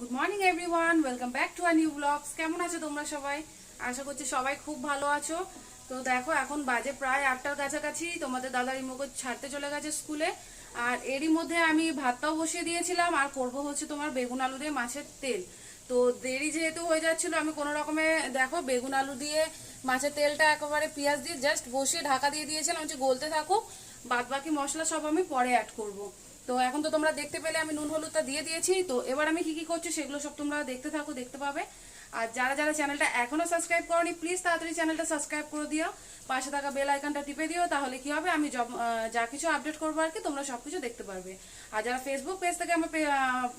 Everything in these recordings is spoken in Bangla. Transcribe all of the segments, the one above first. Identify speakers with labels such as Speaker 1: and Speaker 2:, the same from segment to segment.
Speaker 1: Good morning everyone welcome back to our new blogs কেমন আছো তোমরা সবাই? আশা করছি সবাই খুব ভালো আছো। তো দেখো, এখন বাজে প্রায় আটটার কাছাকাছি। তোমাদের দাদা রিমোকে ছাড়তে চলে গেছে স্কুলে। আর এরই মধ্যে আমি ভাতটাও বসিয়ে দিয়েছিলাম। আর করব হচ্ছে তোমার বেগুন আলু দিয়ে মাছের তেল। তো দেরি যেহেতু হয়ে যাচ্ছিল, আমি কোনো রকমে দেখো, বেগুন আলু দিয়ে মাছের তেলটা একেবারে পেঁয়াজ দিয়ে জাস্ট বসিয়ে ঢাকা দিয়ে দিয়েছিলাম হচ্ছে গলতে থাকুক। বাদ বাকি মশলা সব আমি পরে অ্যাড করব। তো এখন তো তোমরা দেখতে পেলে, আমি নুন হলুদটা দিয়ে দিয়েছি। তো এবার আমি কি কি করছি সেগুলো সব তোমরা দেখতে থাকো, দেখতে পাবে। আর যারা যারা চ্যানেলটা এখনও সাবস্ক্রাইব করনি প্লিজ তাড়াতাড়ি চ্যানেলটা সাবস্ক্রাইব করে দিও। পাশে থাকা বেল আইকনটা টিপে দিও, তাহলে কি হবে? আমি যা কিছু আপডেট করব আর কি, তোমরা সবকিছু দেখতে পারবে। আর যারা ফেসবুক পেজ থেকে আমার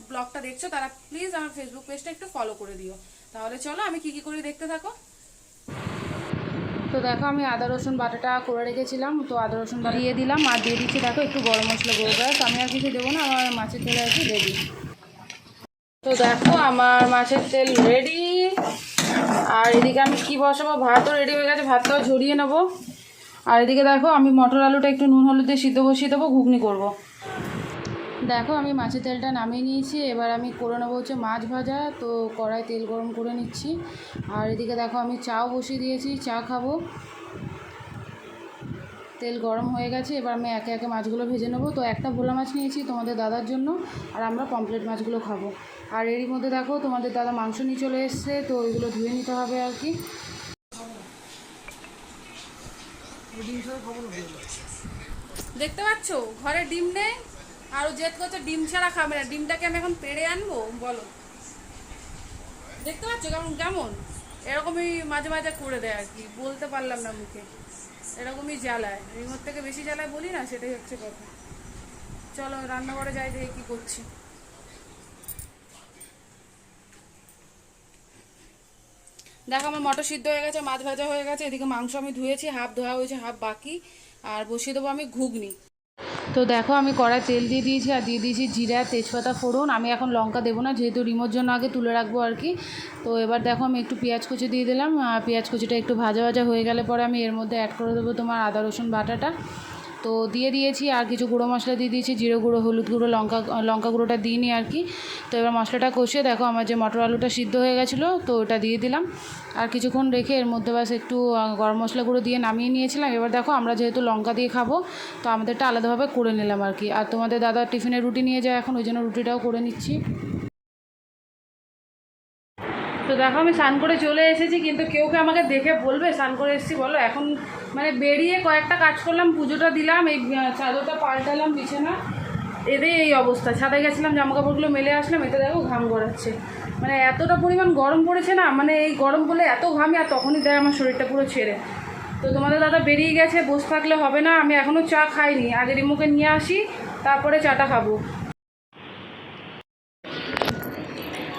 Speaker 1: ব্লগটা দেখছ, তারা প্লিজ আমার ফেসবুক পেজটা একটু ফলো করে দিও। তাহলে চলো, আমি কি কি করি দেখতে থাকো। তো দেখো আমি আদা, রসুন বাটাটা করে রেখেছিলাম, তো আদা, রসুন দিয়ে দিলাম। আর দিয়ে দিচ্ছি দেখো একটু গরম মশলা গুঁড়ো। ব্যাস, আমি আর কিছু দেবো না, আমার মাছের তেল আর কি রেডি তো দেখো আমার মাছের তেল রেডি আর এদিকে আমি কি বসাবো? ভাতও রেডি হয়ে গেছে, ভাতটাও ঝরিয়ে নেব। আর এদিকে দেখো আমি মটর আলুটা একটু নুন, হলুদ দিয়ে সিদ্ধ বসিয়ে দেবো, ঘুগনি করব। দেখো, আমি মাছের তেলটা নামিয়ে নিয়েছি। এবার আমি করে নেব হচ্ছে মাছ ভাজা। তো কড়াই তেল গরম করে নিচ্ছি। আর এদিকে দেখো, আমি চাও বসিয়ে দিয়েছি। চা খাব। তেল গরম হয়ে গেছে। এবার আমি একে একে মাছগুলো ভেজে নেব। তো একটা ভোলা মাছ নিয়েছি তোমাদের দাদার জন্য। আর আমরা পমপ্লেট মাছগুলো খাব। আর এরই মধ্যে দেখো, তোমাদের দাদা মাংস নিয়ে চলে এসছে। তো ওইগুলো ধুয়ে নিতে হবে আর কি। দেখতে পাচ্ছ? ঘরে ডিম নেই। আর ও জেদ করছে, ডিম ছাড়া খাবে না, ডিমটাকে আমি এখন পেড়ে আনব? বলো। দেখতে পাচ্ছ কেমন কেমন? এরকমই মাঝে মাঝে করে দেয় আর কি, বলতে পারলাম না মুখে। এরকমই জ্বালায় রিমোট থেকে বেশি জ্বালায় বলি না, সেটাই হচ্ছে কথা। চলো, রান্নাঘরে যাই, দেখে কি করছি। দেখো, আমার মটর সিদ্ধ হয়ে গেছে, মাছ ভাজা হয়ে গেছে, এদিকে মাংস আমি ধুয়েছি, হাফ ধোয়া হয়েছে, হাফ বাকি, আর বসিয়ে দেবো আমি ঘুগনি। তো দেখো আমি কড়াই তেল দিয়ে দিয়েছি আর দিয়ে দিয়েছি জিরা, তেজপাতা, ফোড়ন। আমি এখন লঙ্কা দেবো না, যেহেতু রিমোর জন্য আগে তুলে রাখব আর কি। তো এবার দেখো আমি একটু পেঁয়াজ কুচি দিয়ে দিলাম। পেঁয়াজ কুচিটা একটু ভাজা ভাজা হয়ে গেলে পরে আমি এর মধ্যে অ্যাড করে দেবো তোমার আদা, রসুন বাটাটা। তো দিয়ে দিয়েছি আর কিছু গুঁড়ো মশলা দিয়ে দিয়েছি, জিরে গুঁড়ো, হলুদ গুঁড়ো, লঙ্কা লঙ্কা গুঁড়োটা দিইনি আর কি। তো এবার মশলাটা কষিয়ে দেখো আমার যে মটর আলুটা সিদ্ধ হয়ে গেছিল, তো ওটা দিয়ে দিলাম। আর কিছুক্ষণ রেখে এর মধ্যে বাস একটু গরম মশলা গুঁড়ো দিয়ে নামিয়ে নিয়েছিলাম। এবার দেখো আমরা যেহেতু লঙ্কা দিয়ে খাব, তো আমাদেরটা আলাদাভাবে করে নিলাম আর কি। আর তোমাদের দাদা টিফিনে রুটি নিয়ে যায় এখন, ওই জন্য রুটিটাও করে নিচ্ছি। তো দেখো, আমি স্নান করে চলে এসেছি, কিন্তু কেউ কেউ আমাকে দেখে বলবে, স্নান করে এসেছি, বলো। এখন মানে বেরিয়ে কয়েকটা কাজ করলাম, পুজোটা দিলাম, এই চাদরটা পাল্টালাম, বিছানা। এদের এই অবস্থা। ছাদে গেছিলাম জামা কাপড়গুলো মেলে আসলাম, এতে দেখো ঘাম গড়াচ্ছে। মানে এতটা পরিমাণ গরম পড়েছে না মানে এই গরম পড়লে এত ঘামি, আর তখনই দেয় আমার শরীরটা পুরো ছেড়ে। তো তোমাদের দাদা বেরিয়ে গেছে, বসে থাকলে হবে না, আমি এখনও চা খাইনি। আগে রিমুকে নিয়ে আসি, তারপরে চাটা খাব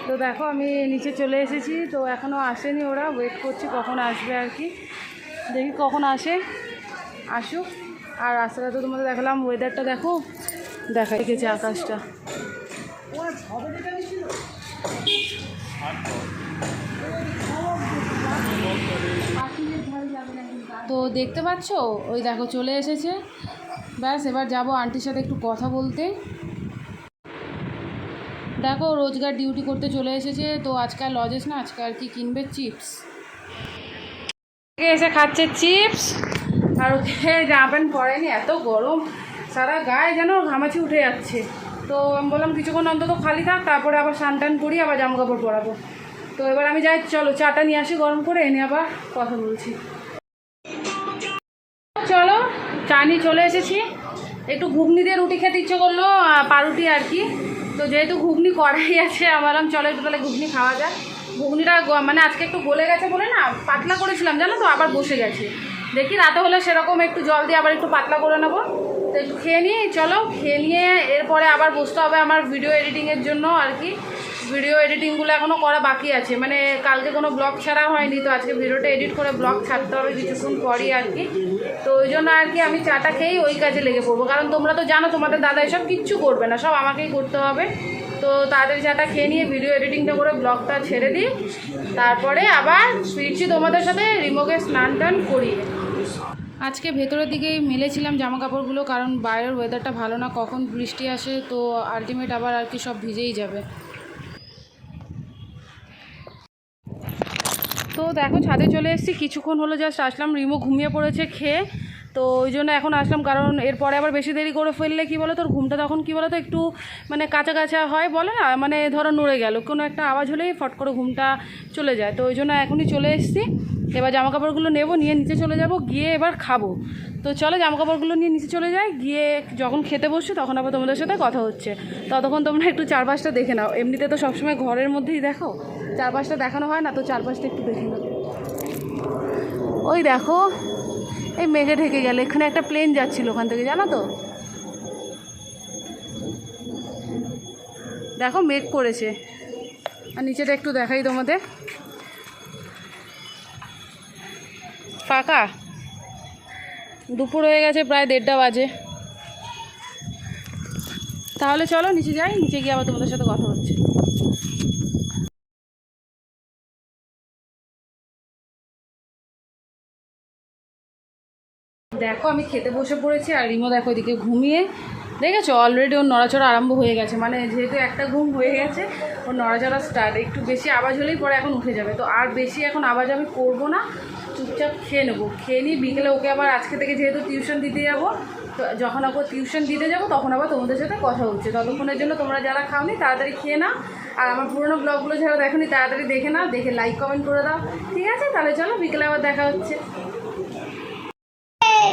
Speaker 1: তো দেখো, আমি নিচে চলে এসেছি, তো এখনও আসেনি ওরা। ওয়েট করছি কখন আসবে আর কি। দেখি কখন আসে। আসুক। আর রাস্তাটা তো তোমাদের দেখালাম ওয়েদারটা দেখো। দেখা রেখেছে আকাশটা। তো দেখতে পাচ্ছ? ওই দেখো, চলে এসেছে। ব্যাস, এবার যাব আন্টির সাথে একটু কথা বলতে। দেখো, রোজগার ডিউটি করতে চলে এসেছে, তো আজকাল লজেস না, আজকে আর কি কিনবে? চিপস এসে খাচ্ছে চিপস আর ওকে জামা প্যান্ট পরেনি এত গরম। সারা গায়ে যেন ঘামাচি উঠে যাচ্ছে। তো আমি বললাম, কিছুক্ষণ অন্তত খালি থাক, তারপরে আবার টান করি আবার জামা কাপড় পরাবো। তো এবার আমি যাই, চলো, চাটা নিয়ে আসি, গরম করে এনে আবার কথা বলছি। চলো, চা নিয়ে চলে এসেছি। একটু ঘুগনি দিয়ে রুটি খেতে ইচ্ছে করল পাউরুটি আর কি। তো যেহেতু ঘুগনি কড়াই আছে আমার চলে একটু তাহলে ঘুগনি খাওয়া যাক। ঘুগনিটা মানে আজকে একটু গলে গেছে বলে না, পাতলা করেছিলাম, জানো তো? আবার বসে গেছে। দেখি রাতে হলে সেরকম একটু জল দিয়ে আবার একটু পাতলা করে নেব। তো একটু খেয়ে নিয়ে চলো। খেয়ে নিয়ে এরপরে আবার বসতে হবে আমার ভিডিও এডিটিংয়ের জন্য আর কি। ভিডিও এডিটিংগুলো এখনও করা বাকি আছে। মানে কালকে কোনো ব্লগ ছাড়া হয়নি, তো আজকে ভিডিওটা এডিট করে ব্লগ ছাড়তে হবে কিছুক্ষণ পরই আর কি। তো ওই জন্য আর কি আমি চাটা খেয়েই ওই কাজে লেগে পড়ব। কারণ তোমরা তো জানো, তোমাদের দাদা এসব কিচ্ছু করবে না, সব আমাকেই করতে হবে। তো তাড়াতাড়ি চাটা খেয়ে নিয়ে ভিডিও এডিটিংটা করে ব্লগটা ছেড়ে দিই। তারপরে আবার ফিরছি তোমাদের সাথে রিমোকে স্নান টান করিয়ে। আজকে ভেতরের দিকেই মেলেছিলাম জামা কাপড়গুলো কারণ বাইরের ওয়েদারটা ভালো না, কখন বৃষ্টি আসে তো আলটিমেট আবার আর কি সব ভিজেই যাবে। তো দেখো ছাদে চলে এসেছি। কিছুক্ষণ হলো জাস্ট আসলাম, রিমো ঘুমিয়ে পড়েছে খেয়ে। তো ওই জন্য এখন আসলাম, কারণ এরপরে আবার বেশি দেরি করে ফেললে কি বলো তোর ঘুমটা তখন কী বলো তো একটু মানে কাঁচা কাঁচা হয় বলে না মানে ধরো নড়ে গেল। কোনো একটা আওয়াজ হলেই ফট করে ঘুমটা চলে যায়। তো ওই জন্য এখনই চলে এসেছি। এবার জামা কাপড়গুলো নেব, নিয়ে নিচে চলে যাব, গিয়ে এবার খাব। তো চলো জামা কাপড়গুলো নিয়ে নিচে চলে যাই, গিয়ে যখন খেতে বসছি তখন আবার তোমাদের সাথে কথা হচ্ছে। ততক্ষণ তোমরা একটু চারপাশটা দেখে নাও। এমনিতে তো সবসময় ঘরের মধ্যেই দেখো, চারপাশটা দেখানো হয় না, তো চারপাশটা একটু দেখে নাও। ওই দেখো, এই মেঘে ঢেকে গেল, এখানে একটা প্লেন যাচ্ছিল ওখান থেকে, জানো তো? দেখো মেঘ করেছে। আর নিচেটা একটু দেখাই তোমাদের। ফাঁকা? দুপুর হয়ে গেছে, প্রায় দেড়টা বাজে। তাহলে চলো, নিচে যাই, নিচে গিয়ে আবার তোমাদের সাথে কথা হচ্ছে। দেখো, আমি খেতে বসে পড়েছি, আর রিমো দেখো এদিকে ঘুমিয়ে। দেখেছ? অলরেডি ওর নড়াচড়া আরম্ভ হয়ে গেছে। মানে যেহেতু একটা ঘুম হয়ে গেছে ওর নড়াচড়া স্টার্ট একটু বেশি আওয়াজ হলেই পরে এখন উঠে যাবে। তো আর বেশি এখন আওয়াজ আমি করব না, চুপচাপ খেয়ে নেব। খেয়ে নিই বিকেলে ওকে আবার আজকে থেকে যেহেতু টিউশন দিতে যাব, তো যখন আবার টিউশন দিতে যাব, তখন আবার তোমাদের সাথে কথা হচ্ছে। ততক্ষণের জন্য তোমরা যারা খাওনি, তাড়াতাড়ি খেয়ে নাও। আর আমার পুরোনো ব্লগগুলো যারা দেখোনি, তাড়াতাড়ি দেখে নাও, দেখে লাইক কমেন্ট করে দাও। ঠিক আছে? তাহলে চলো, বিকেলে আবার দেখা হচ্ছে।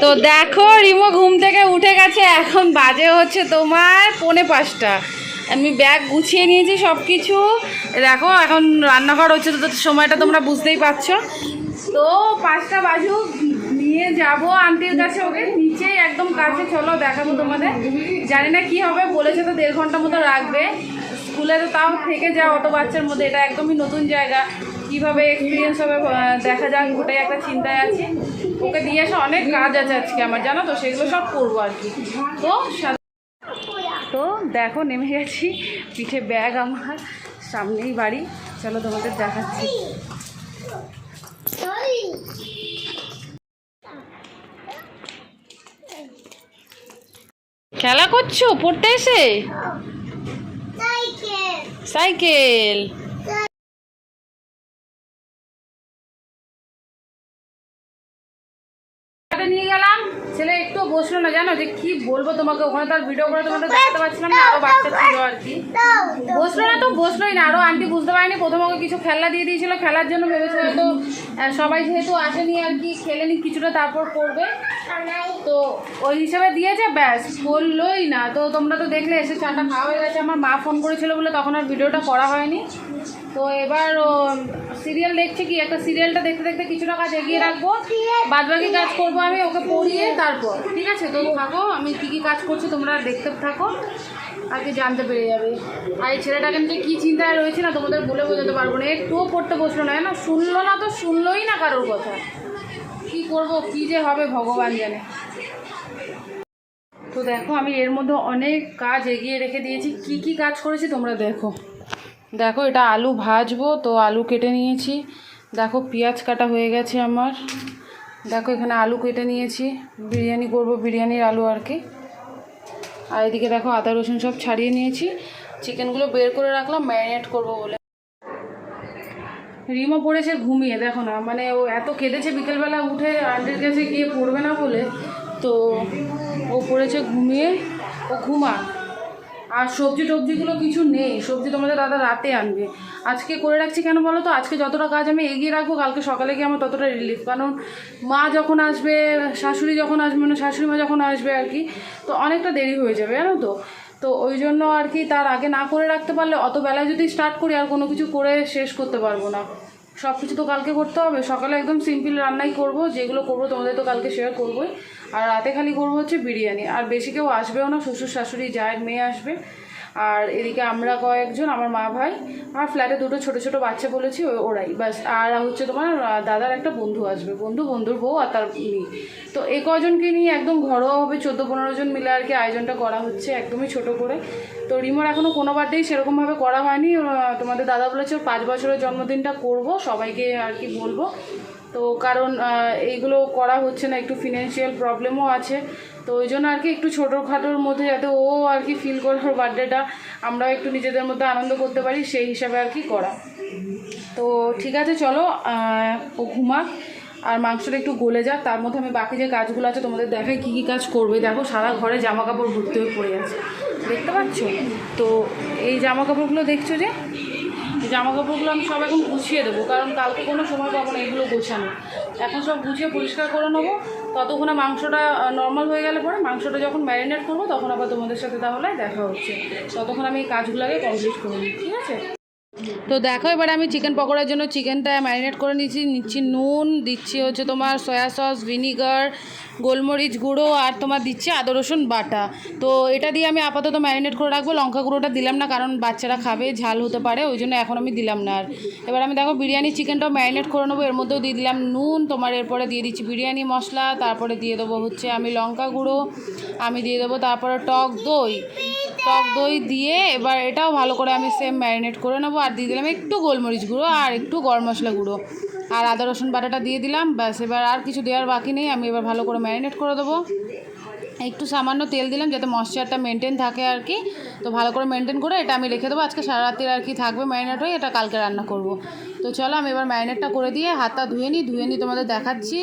Speaker 1: তো দেখো, রিমো ঘুম থেকে উঠে গেছে, এখন বাজে হচ্ছে তোমার পৌনে পাঁচটা। আমি ব্যাগ গুছিয়ে নিয়েছি সব কিছু দেখো, এখন রান্নাঘর হচ্ছে, তো সময়টা তোমরা বুঝতেই পারছ। তো পাঁচটা বাজু নিয়ে যাব আন্টির কাছে, ওকে নিচেই একদম কাছে চলো, দেখাবো তোমাদের। জানি না কি হবে, বলেছে তো দেড় ঘণ্টা মতো রাখবে। স্কুলে তো তাও থেকে যাও অত বাচ্চার মধ্যে, এটা একদমই নতুন জায়গা। কীভাবে এক্সপিরিয়েন্স হবে দেখা যাক, ওটাই একটা চিন্তায় আছে। ওকে দিয়ে আসা অনেক কাজ আছে আজকে আমার, জানো তো? সেগুলো সব করব আর কি। তো দেখো নেমে গেছি পিঠে ব্যাগ আমার সামনেই বাড়ি। চলো তোমাদের দেখাচ্ছি। খেলা করছ? পড়তে এসে? সাইকেল। বসল না জানো যে কি বলব তোমাকে? ওখানে তার ভিডিও করে তোমাদের দেখাতে পারছিলাম না, আরও বাচ্চা ছিল আর কি। বসল না তো, বসলোই না, আরও আন্টি বুঝতে পারেনি। প্রথম ওকে কিছু খেলনা দিয়ে দিয়েছিল, খেলার জন্য ভেবেছিল তো সবাই যেহেতু আসেনি আর কি খেলেনি কিছুটা তারপর করবে। তো ওই হিসাবে দিয়েছে, ব্যাস, বললোই না। তো তোমরা তো দেখলে, এসে চাটা খাওয়া হয়ে গেছে। আমার মা ফোন করেছিল বলে তখন আর ভিডিওটা করা হয়নি। তো এবার সিরিয়াল দেখছে কি? একটা সিরিয়ালটা দেখতে দেখতে কিছুটা কাজ এগিয়ে রাখব। বাদ বাকি কাজ করব আমি, ওকে পড়িয়ে তারপর। ঠিক আছে? তো থাকো, আমি কী কী কাজ করছি তোমরা দেখতে থাকো। আর কি জানতে পেরে যাবে। আর এই ছেলেটাকে নিয়ে কী চিন্তায় রয়েছে না, তোমাদের বলে বোঝাতে পারব না। একটুও পড়তে বসল না না শুনলো না তো, শুনলোই না কারোর কথা। কি করব, কি যে হবে, ভগবান জানে। তো দেখো, আমি এর মধ্যে অনেক কাজ এগিয়ে রেখে দিয়েছি। কি কি কাজ করেছি তোমরা দেখো। দেখো, এটা আলু ভাজবো, তো আলু কেটে নিয়েছি। দেখো, পেঁয়াজ কাটা হয়ে গেছে আমার। দেখো, এখানে আলু কেটে নিয়েছি। বিরিয়ানি করব, বিরিয়ানির আলু আর কি। আর এদিকে দেখো, আদা, রসুন সব ছাড়িয়ে নিয়েছি। চিকেনগুলো বের করে রাখলাম, ম্যারিনেট করব বলে। রিমো পড়েছে ঘুমিয়ে, দেখো না। মানে ও এত কেঁদেছে বিকেলবেলা উঠে, আন্টির কাছে গিয়ে পড়বে না বলে, তো ও পড়েছে ঘুমিয়ে। ও ঘুমা আর সবজি টবজিগুলো কিছু নেই। সবজি তোমাদের দাদা রাতে আনবে। আজকে করে রাখছি কেন বলো তো? আজকে যতটা কাজ আমি এগিয়ে রাখব, কালকে সকালে গিয়ে আমার ততটা রিলিফ কারণ মা যখন আসবে, শাশুড়ি যখন আসবে মানে শাশুড়ি মা যখন আসবে আর কি, তো অনেকটা দেরি হয়ে যাবে, জানো তো? তো ওই জন্য আর কি তার আগে না করে রাখতে পারলে অত বেলায় যদি স্টার্ট করি, আর কোনো কিছু করে শেষ করতে পারব না। সব কিছু তো কালকে করতে হবে। সকালে একদম সিম্পল রান্নাই করব। যেগুলো করব তোমাদের তো কালকে শেয়ার করবোই। আর রাতে খালি করব হচ্ছে বিরিয়ানি। আর বেশি কেউ আসবেও না, শ্বশুর শাশুড়ি যায় মেয়ে আসবে। আর এদিকে আমরা কয়েকজন, আমার মা ভাই আর ফ্ল্যাটে দুটো ছোট ছোট বাচ্চা বলেছি ওরাই। ব্যাস, আর হচ্ছে তোমার দাদার একটা বন্ধু আসবে, বন্ধু, বন্ধুর বউ আর তার মেয়ে। তো এই কজনকে নিয়ে একদম ঘরোয়াভাবে চোদ্দ পনেরো জন মিলে আর কি আয়োজনটা করা হচ্ছে, একদমই ছোট করে। তো রিমোর এখনও কোনো বার্থডেই সেরকমভাবে করা হয়নি। তোমাদের দাদা বলেছে পাঁচ বছরের জন্মদিনটা করব, সবাইকে আর কি বলব। তো কারণ এইগুলো করা হচ্ছে না, একটু ফিনান্সিয়াল প্রবলেমও আছে। তো ওই জন্য আর কি একটু ছোটোখাটোর মধ্যে যাতে ও আর কি ফিল করে বার্থডেটা আমরাও একটু নিজেদের মধ্যে আনন্দ করতে পারি, সেই হিসাবে আর কি করা। তো ঠিক আছে, চলো ও ঘুমাক, আর মাংসটা একটু গলে যাক, তার মধ্যে আমি বাকি যে কাজগুলো আছে তোমাদের দেখাই, কী কী কাজ করবে। দেখো, সারা ঘরে জামা কাপড় ভর্তি হয়ে পড়ে আছে। দেখতে পাচ্ছ? তো এই জামা কাপড়গুলো দেখছ যে? জামা কাপড়গুলো আমি সব এখন গুছিয়ে দেবো, কারণ কালকে কোনো সময় পাবো না, এগুলো গোছানো। এখন সব গুছিয়ে পরিষ্কার করে নেব, ততক্ষণে মাংসটা নর্মাল হয়ে গেলে পরে মাংসটা যখন ম্যারিনেট করব, তখন আবার তোমাদের সাথে তাহলে দেখা হচ্ছে। ততক্ষণ আমি এই কাজগুলোকে কমপ্লিট করে নিই, ঠিক আছে? তো দেখো, এবার আমি চিকেন পকোড়ার জন্য চিকেনটা ম্যারিনেট করে নিচ্ছি নিচ্ছি নুন, দিচ্ছি হচ্ছে তোমার সয়া সস ভিনিগার গোলমরিচ গুঁড়ো, আর তোমার দিচ্ছি আদা রসুন বাটা। তো এটা দিয়ে আমি আপাতত ম্যারিনেট করে রাখব। লঙ্কা গুঁড়োটা দিলাম না, কারণ বাচ্চারা খাবে, ঝাল হতে পারে, ওই জন্য এখন আমি দিলাম না আর। এবার আমি দেখো, বিরিয়ানি চিকেনটাও ম্যারিনেট করে নেব। এর মধ্যেও দিয়ে দিলাম নুন, তোমার এরপরে দিয়ে দিচ্ছি বিরিয়ানি মশলা, তারপরে দিয়ে দেবো হচ্ছে আমি লঙ্কা গুঁড়ো, আমি দিয়ে দেবো তারপরে টক দই। টক দই দিয়ে এবার এটাও ভালো করে আমি সেম ম্যারিনেট করে নেব। আর দিয়ে দিলাম একটু গোলমরিচ গুঁড়ো আর একটু গরম মশলা গুঁড়ো। আর আদা রসুন বাটাটা দিয়ে দিলাম। ব্যাস, এবার আর কিছু দেওয়ার বাকি নেই। আমি এবার ভালো করে ম্যারিনেট করে দেবো। একটু সামান্য তেল দিলাম যাতে ময়শ্চারটা মেনটেন থাকে আর কি। তো ভালো করে মেনটেন করে এটা আমি রেখে দেবো। আজকে সারা রাত্রির আর কি থাকবে ম্যারিনেট হয়ে, এটা কালকে রান্না করব। তো চলো আমি এবার ম্যারিনেটটা করে দিয়ে হাতটা ধুয়ে নিই। ধুয়ে নিই তোমাদের দেখাচ্ছি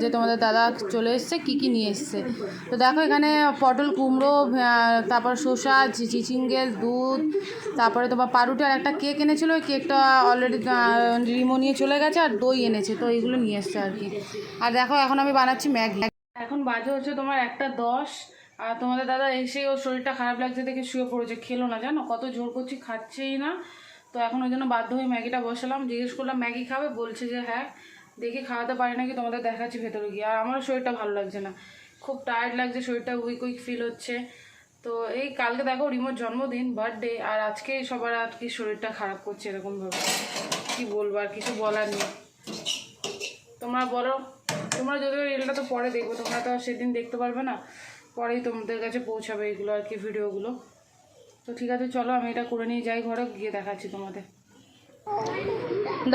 Speaker 1: যে তোমাদের দাদা চলে এসছে, কী কী নিয়ে এসছে। তো দেখো এখানে পটল কুমড়ো তারপর শসা চিচিঙ্গেল, দুধ, তারপরে তোমার পাউরুটি আর একটা কেক এনেছিল। ওই কেকটা অলরেডি রিমো নিয়ে চলে গেছে আর দই এনেছে। তো এইগুলো নিয়ে এসছে আর কি। আর দেখো এখন আমি বানাচ্ছি ম্যাগি। এখন বাজে হচ্ছে তোমার একটা দশ, আর তোমাদের দাদা এসে ওর শরীরটা খারাপ লাগছে দেখে শুয়ে পড়েছে। খেলো না, জানো? কত জোর করছি, খাচ্ছেই না। তো এখন ওই জন্য বাধ্য হয়ে ম্যাগিটা বসালাম। জিজ্ঞেস করলাম, ম্যাগি খাবে? বলছে যে হ্যাঁ। দেখি খাওয়াতে পারি নাকি, তোমাদের দেখাচ্ছি ভেতরে গিয়ে। আর আমারও শরীরটা ভালো লাগছে না। খুব টায়ার্ড লাগছে, শরীরটা উইক উইক ফিল হচ্ছে। তো এই কালকে দেখো রিমোর জন্মদিন বার্থডে আর আজকে সবার আর কি শরীরটা খারাপ করছে এরকমভাবে কি বলব, আর কিছু বলার নেই। তোমরা বলো। তোমরা যদিও রিলটা তো পরে দেখব, তোমরা তো সেদিন দেখতে পারবে না। পরেই তোমাদের কাছে পৌঁছাবে এগুলো আর কি ভিডিওগুলো তো ঠিক আছে, চলো আমি এটা করে নিয়ে যাই ঘরে, গিয়ে দেখাচ্ছি তোমাদের।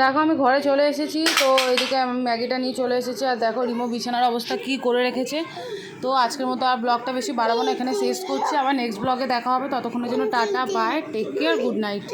Speaker 1: দেখো, আমি ঘরে চলে এসেছি, তো এদিকে ম্যাগিটা নিয়ে চলে এসেছি, আর দেখো রিমো বিছানার অবস্থা কি করে রেখেছে। তো আজকের মতো আর ব্লগটা বেশি বাড়াবো না, এখানে শেষ করছি, আবার নেক্সট ব্লগে দেখা হবে। ততক্ষণের জন্য tata bye take care good night